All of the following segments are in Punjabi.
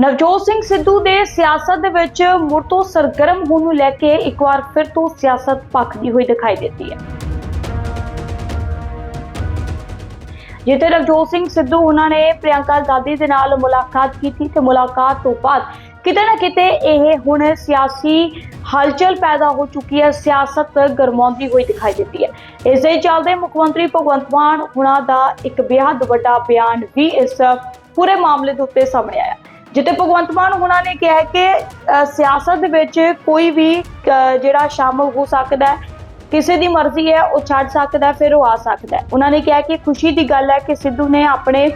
ਨਵਜੋਤ ਸਿੰਘ ਸਿੱਧੂ ਦੇ ਸਿਆਸਤ ਦੇ ਵਿੱਚ ਮੁੜ ਤੋਂ ਸਰਗਰਮ ਹੋਣ ਨੂੰ ਲੈ ਕੇ ਇੱਕ ਵਾਰ ਫਿਰ ਤੋਂ ਸਿਆਸਤ ਭਖਦੀ ਹੋਈ ਦਿਖਾਈ ਦਿੱਤੀ ਹੈ। ਜਿੱਥੇ ਨਵਜੋਤ ਸਿੰਘ ਸਿੱਧੂ ਉਹਨਾਂ ਨੇ ਪ੍ਰਿਯੰਕਾ ਗਾਂਧੀ ਦੇ ਨਾਲ ਮੁਲਾਕਾਤ ਕੀਤੀ ਤੇ ਮੁਲਾਕਾਤ ਤੋਂ ਬਾਅਦ ਕਿਤੇ ਨਾ ਕਿਤੇ ਇਹ ਹੁਣ ਸਿਆਸੀ ਹਲਚਲ ਪੈਦਾ ਹੋ ਚੁੱਕੀ ਹੈ, ਸਿਆਸਤ ਗਰਮਾਉਂਦੀ ਹੋਈ ਦਿਖਾਈ ਦਿੱਤੀ ਹੈ। ਇਸ ਦੇ ਚੱਲਦੇ ਮੁੱਖ ਮੰਤਰੀ ਭਗਵੰਤ ਮਾਨ ਹੁਣਾਂ ਦਾ ਇੱਕ ਬੇहद ਵੱਡਾ ਬਿਆਨ ਵੀ ਇਸ ਪੂਰੇ ਮਾਮਲੇ ਦੇ ਉੱਤੇ ਸਾਹਮਣੇ ਆਇਆ। ਜਿੱਥੇ ਭਗਵੰਤ ਮਾਨ ਉਹਨਾਂ ਨੇ ਕਿਹਾ ਕਿ ਸਿਆਸਤ ਦੇ ਵਿੱਚ ਕੋਈ ਵੀ ਜਿਹੜਾ ਸ਼ਾਮਲ ਹੋ ਸਕਦਾ ਹੈ, ਕਿਸੇ ਦੀ ਮਰਜ਼ੀ ਹੈ, ਉਹ ਛੱਡ ਸਕਦਾ ਫਿਰ ਉਹ ਆ ਸਕਦਾ ਉਹਨਾਂ ਨੇ ਕਿਹਾ ਕਿ ਖੁਸ਼ੀ ਦੀ ਗੱਲ ਹੈ ਕਿ ਸਿੱਧੂ ਨੇ ਆਪਣੇ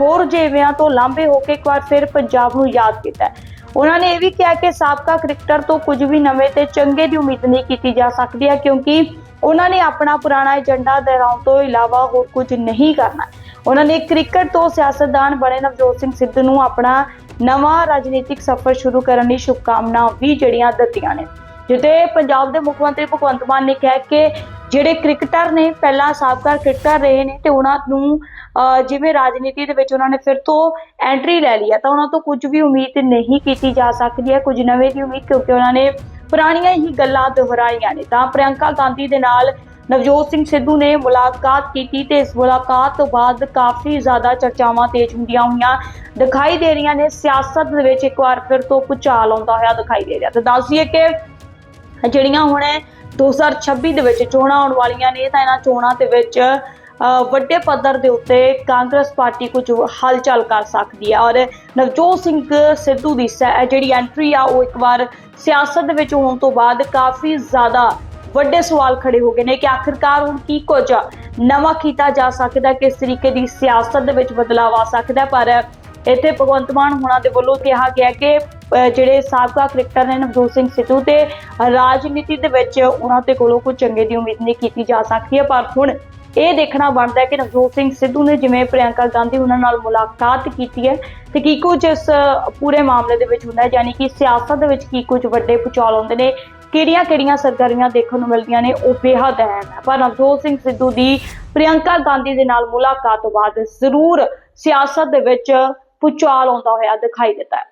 ਹੋਰ ਜੇਵਿਆਂ ਤੋਂ ਲਾਂਭੇ ਹੋ ਕੇ ਇੱਕ ਵਾਰ ਫਿਰ ਪੰਜਾਬ ਨੂੰ ਯਾਦ ਕੀਤਾ ਉਹਨਾਂ ਨੇ ਇਹ ਵੀ ਕਿਹਾ ਕਿ ਸਾਬਕਾ ਕ੍ਰਿਕਟਰ ਤੋਂ ਕੁਝ ਵੀ ਨਵੇਂ ਤੇ ਚੰਗੇ ਦੀ ਉਮੀਦ ਨਹੀਂ ਕੀਤੀ ਜਾ ਸਕਦੀ ਹੈ, ਕਿਉਂਕਿ ਉਹਨਾਂ ਨੇ ਆਪਣਾ ਪੁਰਾਣਾ ਏਜੰਡਾ ਦੁਹਰਾਉਣ ਤੋਂ ਇਲਾਵਾ ਹੋਰ ਕੁਝ ਨਹੀਂ ਕਰਨਾ ਉਹਨਾਂ ਨੇ ਕ੍ਰਿਕਟ ਤੋਂ ਸਿਆਸਤਦਾਨ ਬਣੇ ਨਵਜੋਤ ਸਿੰਘ ਸਿੱਧੂ ਨੂੰ ਆਪਣਾ ਨਵਾਂ ਰਾਜਨੀਤਿਕ ਸਫ਼ਰ ਸ਼ੁਰੂ ਕਰਨ ਲਈ ਸ਼ੁਭਕਾਮਨਾਵਾਂ ਵੀ ਜਿਹੜੀਆਂ ਦਿੱਤੀਆਂ ਨੇ। ਜਿੱਥੇ ਪੰਜਾਬ ਦੇ ਮੁੱਖ ਮੰਤਰੀ ਭਗਵੰਤ ਮਾਨ ਨੇ ਕਿਹਾ ਕਿ ਜਿਹੜੇ ਕ੍ਰਿਕਟਰ ਨੇ ਪਹਿਲਾਂ ਸਾਬਕਾ ਕ੍ਰਿਕਟਰ ਰਹੇ ਨੇ ਤੇ ਉਹਨਾਂ ਨੂੰ ਅਹ, ਜਿਵੇਂ ਰਾਜਨੀਤੀ ਦੇ ਵਿੱਚ ਉਹਨਾਂ ਨੇ ਫਿਰ ਤੋਂ ਐਂਟਰੀ ਲੈ ਲਈ ਹੈ ਤਾਂ ਉਹਨਾਂ ਤੋਂ ਕੁਝ ਵੀ ਉਮੀਦ ਨਹੀਂ ਕੀਤੀ ਜਾ ਸਕਦੀ ਹੈ ਕੁਝ ਨਵੇਂ ਦੀ ਉਮੀਦ ਕਿਉਂਕਿ ਉਹਨਾਂ ਨੇ ਪੁਰਾਣੀਆਂ ਹੀ ਗੱਲਾਂ ਦੁਹਰਾਈਆਂ ਨੇ। ਤਾਂ ਪ੍ਰਿਯੰਕਾ ਗਾਂਧੀ ਦੇ ਨਾਲ ਨਵਜੋਤ ਸਿੰਘ ਸਿੱਧੂ ਨੇ ਮੁਲਾਕਾਤ ਕੀਤੀ ਤੇ ਇਸ ਮੁਲਾਕਾਤ ਤੋਂ ਬਾਅਦ ਕਾਫੀ ਜ਼ਿਆਦਾ ਚਰਚਾਵਾਂ ਤੇਜ਼ ਹੁੰਦੀਆਂ ਹੋਈਆਂ ਦਿਖਾਈ ਦੇ ਰਹੀਆਂ ਨੇ। ਸਿਆਸਤ ਦੇ ਵਿੱਚ ਇੱਕ ਵਾਰ ਫਿਰ ਤੋਂ ਭੁਚਾਲ ਆਉਂਦਾ ਹੋਇਆ ਦਿਖਾਈ ਦੇ ਰਿਹਾ। ਤੇ ਦੱਸ ਦਈਏ ਕਿ ਜਿਹੜੀਆਂ ਹੁਣ 2026 ਦੇ ਵਿੱਚ ਚੋਣਾਂ ਆਉਣ ਵਾਲੀਆਂ ਨੇ ਤਾਂ ਇਹਨਾਂ ਚੋਣਾਂ ਦੇ ਵਿੱਚ ਅ, ਵੱਡੇ ਪੱਧਰ ਦੇ ਉੱਤੇ ਕਾਂਗਰਸ ਪਾਰਟੀ ਕੁਝ ਹਲਚਲ ਕਰ ਸਕਦੀ ਹੈ। ਔਰ ਨਵਜੋਤ ਸਿੰਘ ਸਿੱਧੂ ਦੀ ਸੈ- ਜਿਹੜੀ ਐਂਟਰੀ ਆ ਉਹ ਇੱਕ ਵਾਰ ਸਿਆਸਤ ਦੇ ਵਿੱਚ ਹੋਣ ਤੋਂ ਬਾਅਦ ਕਾਫੀ ਜ਼ਿਆਦਾ ਵੱਡੇ ਸਵਾਲ ਖੜੇ ਹੋ ਗਏ ਨੇ ਕਿ ਆਖਿਰਕਾਰ ਹੁਣ ਕੀ ਕੁਝ ਨਵਾਂ ਕੀਤਾ ਜਾ ਸਕਦਾ ਕਿਸ ਤਰੀਕੇ ਦੀ ਸਿਆਸਤ ਦੇ ਵਿੱਚ ਬਦਲਾਅ ਆ ਸਕਦਾ ਪਰ ਇੱਥੇ ਭਗਵੰਤ ਮਾਨ ਹੋਣਾ ਦੇ ਵੱਲੋਂ ਕਿਹਾ ਗਿਆ ਕਿ ਜਿਹੜੇ ਸਾਬਕਾ ਕ੍ਰਿਕਟਰ ਨੇ ਨਵਜੋਤ ਸਿੰਘ ਸਿੱਧੂ ਤੇ ਰਾਜਨੀਤੀ ਦੇ ਵਿੱਚ ਉਹਨਾਂ ਤੇ ਕੋਲੋਂ ਕੋਈ ਚੰਗੇ ਦੀ ਉਮੀਦ ਨਹੀਂ ਕੀਤੀ ਜਾ ਸਕਦੀ ਹੈ। ਪਰ ਹੁਣ ਇਹ ਦੇਖਣਾ ਬਣਦਾ ਹੈ ਕਿ ਨਵਜੋਤ ਸਿੰਘ ਸਿੱਧੂ ਨੇ ਜਿਵੇਂ ਪ੍ਰਿਯੰਕਾ ਗਾਂਧੀ ਉਹਨਾਂ ਨਾਲ ਮੁਲਾਕਾਤ ਕੀਤੀ ਹੈ, ਤੇ ਕੀ ਕੁਝ ਇਸ ਪੂਰੇ ਮਾਮਲੇ ਦੇ ਵਿੱਚ ਹੁੰਦਾ ਹੈ, ਯਾਨੀ ਕਿ ਸਿਆਸਤ ਦੇ ਵਿੱਚ ਕੀ ਕੁਝ ਵੱਡੇ ਪੁਚਾਲ ਹੁੰਦੇ ਨੇ ਕਿਹੜੀਆਂ ਕਿਹੜੀਆਂ ਸਰਗਰਮੀਆਂ ਦੇਖਣ ਨੂੰ ਮਿਲਦੀਆਂ ਨੇ, ਉਹ ਬੇਹੱਦ ਅਹਿਮ ਹੈ। ਪਰ ਨਵਜੋਤ ਸਿੰਘ ਸਿੱਧੂ ਦੀ ਪ੍ਰਿਯੰਕਾ ਗਾਂਧੀ ਦੇ ਨਾਲ ਮੁਲਾਕਾਤ ਤੋਂ ਬਾਅਦ ਜ਼ਰੂਰ ਸਿਆਸਤ ਦੇ ਵਿੱਚ ਪੁਚਾਲ ਆਉਂਦਾ ਹੋਇਆ ਦਿਖਾਈ ਦਿੱਤਾ ਹੈ।